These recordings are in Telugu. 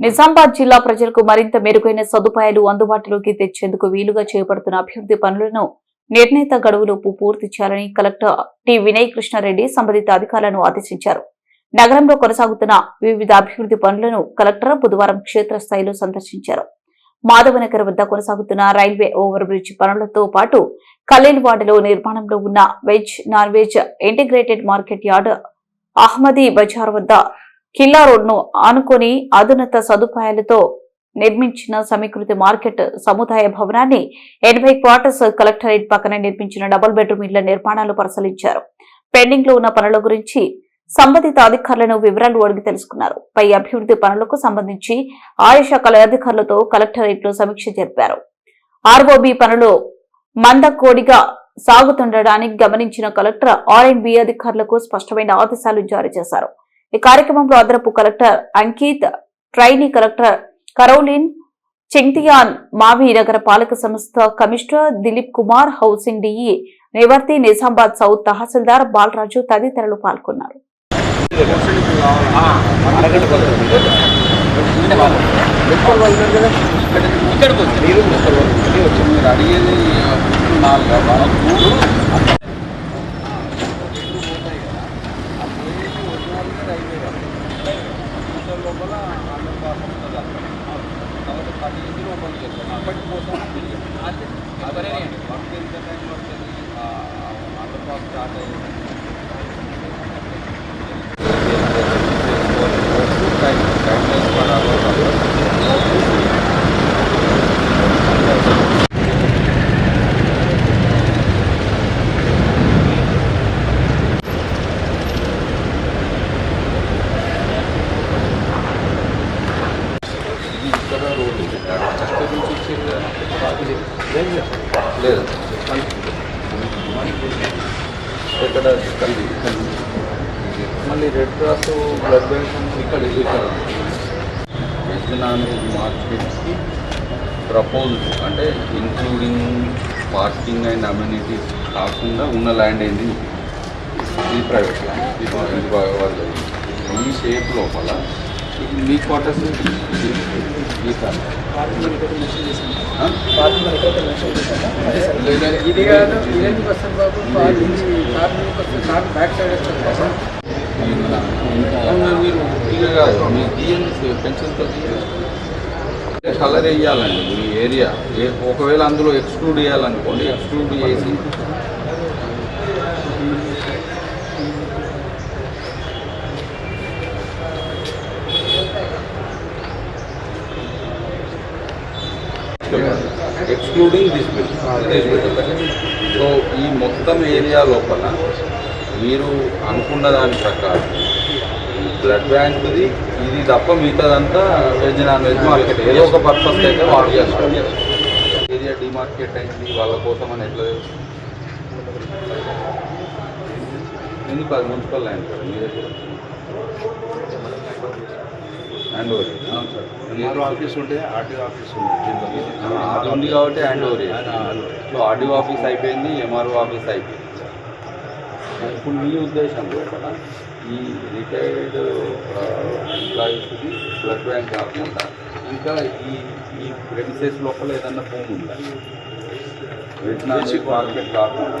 నిజామాబాద్ జిల్లా ప్రజలకు మరింత మెరుగైన సదుపాయాలు అందుబాటులోకి తెచ్చేందుకు వీలుగా చేపడుతున్న అభివృద్ధి పనులను నిర్ణీత గడువులోపు పూర్తి చేయాలని కలెక్టర్ టి వినయ్ కృష్ణారెడ్డి సంబంధిత అధికారులను ఆదేశించారు. నగరంలో కొనసాగుతున్న వివిధ అభివృద్ధి పనులను కలెక్టర్ బుధవారం క్షేత్రస్థాయిలో సందర్శించారు. మాధవనగర్ వద్ద కొనసాగుతున్న రైల్వే ఓవర్ బ్రిడ్జ్ పనులతో పాటు కలీల్వాడలో నిర్మాణంలో ఉన్న veg non veg integrated market yard Ahmadi Bazar వద్ద కిల్లా రోడ్ను ఆనుకొని అధునత సదుపాయాలతో నిర్మించిన సమీకృతి మార్కెట్ సముదాయ భవనాన్ని ఎనభై క్వార్టర్స్ కలెక్టరేట్ పక్కన నిర్మించిన డబుల్ బెడ్రూమ్ ఇళ్ళ నిర్మాణాలు పరిశీలించారు. పెండింగ్లో ఉన్న పనుల గురించి సంబంధిత అధికారులను వివరాలు అడిగి తెలుసుకున్నారు. పై అభివృద్ధి పనులకు సంబంధించి ఆయా శాఖల అధికారులతో కలెక్టరేట్లో సమీక్ష జరిపారు. ఆర్ఓబి పనులు మందకోడిగా సాగుతుండడానికి గమనించిన కలెక్టర్ ఆర్ అండ్ బి అధికారులకు స్పష్టమైన ఆదేశాలు జారీ చేశారు. ఈ కార్యక్రమంలో అదనపు collector Ankit trainee collector Caroline Chingthian Mawii నగర పాలక సంస్థ commissioner Dilip Kumar housing DE Nivarthi Nizamabad south తహసీల్దార్ బాలరాజు తదితరులు పాల్గొన్నారు. ఇక్కడికి వచ్చి. మీరు మీరు అడిగేది నాలుగు వర్క్ ఎంత టైం పడుతుంది ఆంధ్ర పాస్ స్టార్ట్ అయ్యింది టైం టైం పడాలి ఇది ఇక్కడ రోడ్డు ఫస్ట్ నుంచి ఇచ్చేది కదా. లేదు ఇక్కడ కలిగి మళ్ళీ రెడ్ క్రాస్ బ్లడ్ బ్యాంక్ ఇక్కడ ఇక్కడ నాన్ మార్కెట్స్కి ప్రపోజ్ అంటే ఇంక్లూడింగ్ పార్కింగ్ అండ్ అమ్యూనిటీస్ కాకుండా ఉన్న ల్యాండ్ ఏంది ఇది ప్రైవేట్ ల్యాండ్ ఇది వాళ్ళు ఈ షేప్ లోపల మీ క్వార్టర్స్ ఈ ఇది కాదు ఇదేంటి వస్తుంది బాబు కార్ వస్తుంది కార్ బ్యాక్ సైడ్ వస్తుంది మీరు ఇక కాదు మీ జిఎం పెన్షన్తో కలర్ వేయాలండి మీ ఏరియా ఏ- ఒకవేళ అందులో ఎక్స్క్లూడ్ చేయాలనుకోండి ఎక్స్క్లూడ్ చేసి ఎక్స్క్లూడింగ్ దిస్ బిల్ సో ఈ మొత్తం ఏరియా లోపల మీరు అనుకున్న దాని ప్రకారం బ్లడ్ బ్యాంక్ది ఇది తప్ప మిగతాదంతా వెజ్ నాన్ వెజ్ మార్కెట్ ఏదో ఒక పర్పస్ అయితే వాడు చేస్తారు. ఏరియా డిమార్కెట్ అయింది వాళ్ళ కోసం అని ఎట్లా తెలుసు? ఎందుకు అది మున్సిపల్ ల్యాండ్ సార్? మీ దగ్గర హ్యాండ్ ఓవర్ ఆర్ఓ ఆఫీస్ ఉంటే ఆర్టీఓ ఆఫీస్ ఉంది అది ఉంది కాబట్టి hand over so RDO office అయిపోయింది ఎంఆర్ఓ ఆఫీస్ అయిపోయింది ఇప్పుడు మీ ఉద్దేశం లోపల ఈ రిటైర్డ్ ఎంప్లాయీస్కి బ్లడ్ బ్యాంక్ కాకుండా ఇంకా ఈ ఈ ప్రెమిసెస్ లోపల ఏదన్నా భూమి ఉందా? వెటనరీ మార్కెట్ కాకుండా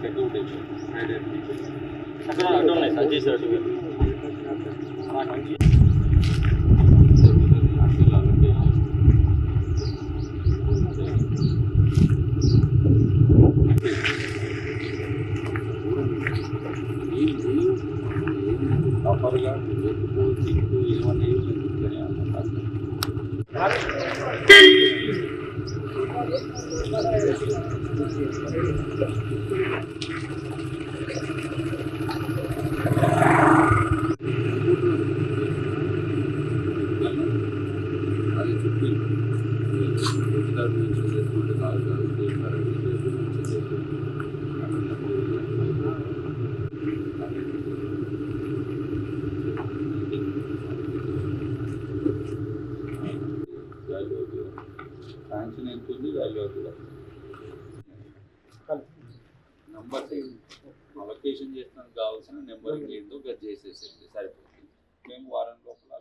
సెక్యూరిటీ అటు ఉన్నాయి సార్ చేశారు అటు ¿Vale? శాంక్షన్ అలొకేషన్ చేసినందుకు కావాల్సిన నెంబర్ ఏంటో గది చేసేసేది సరిపోతుంది మేము వారం లోపల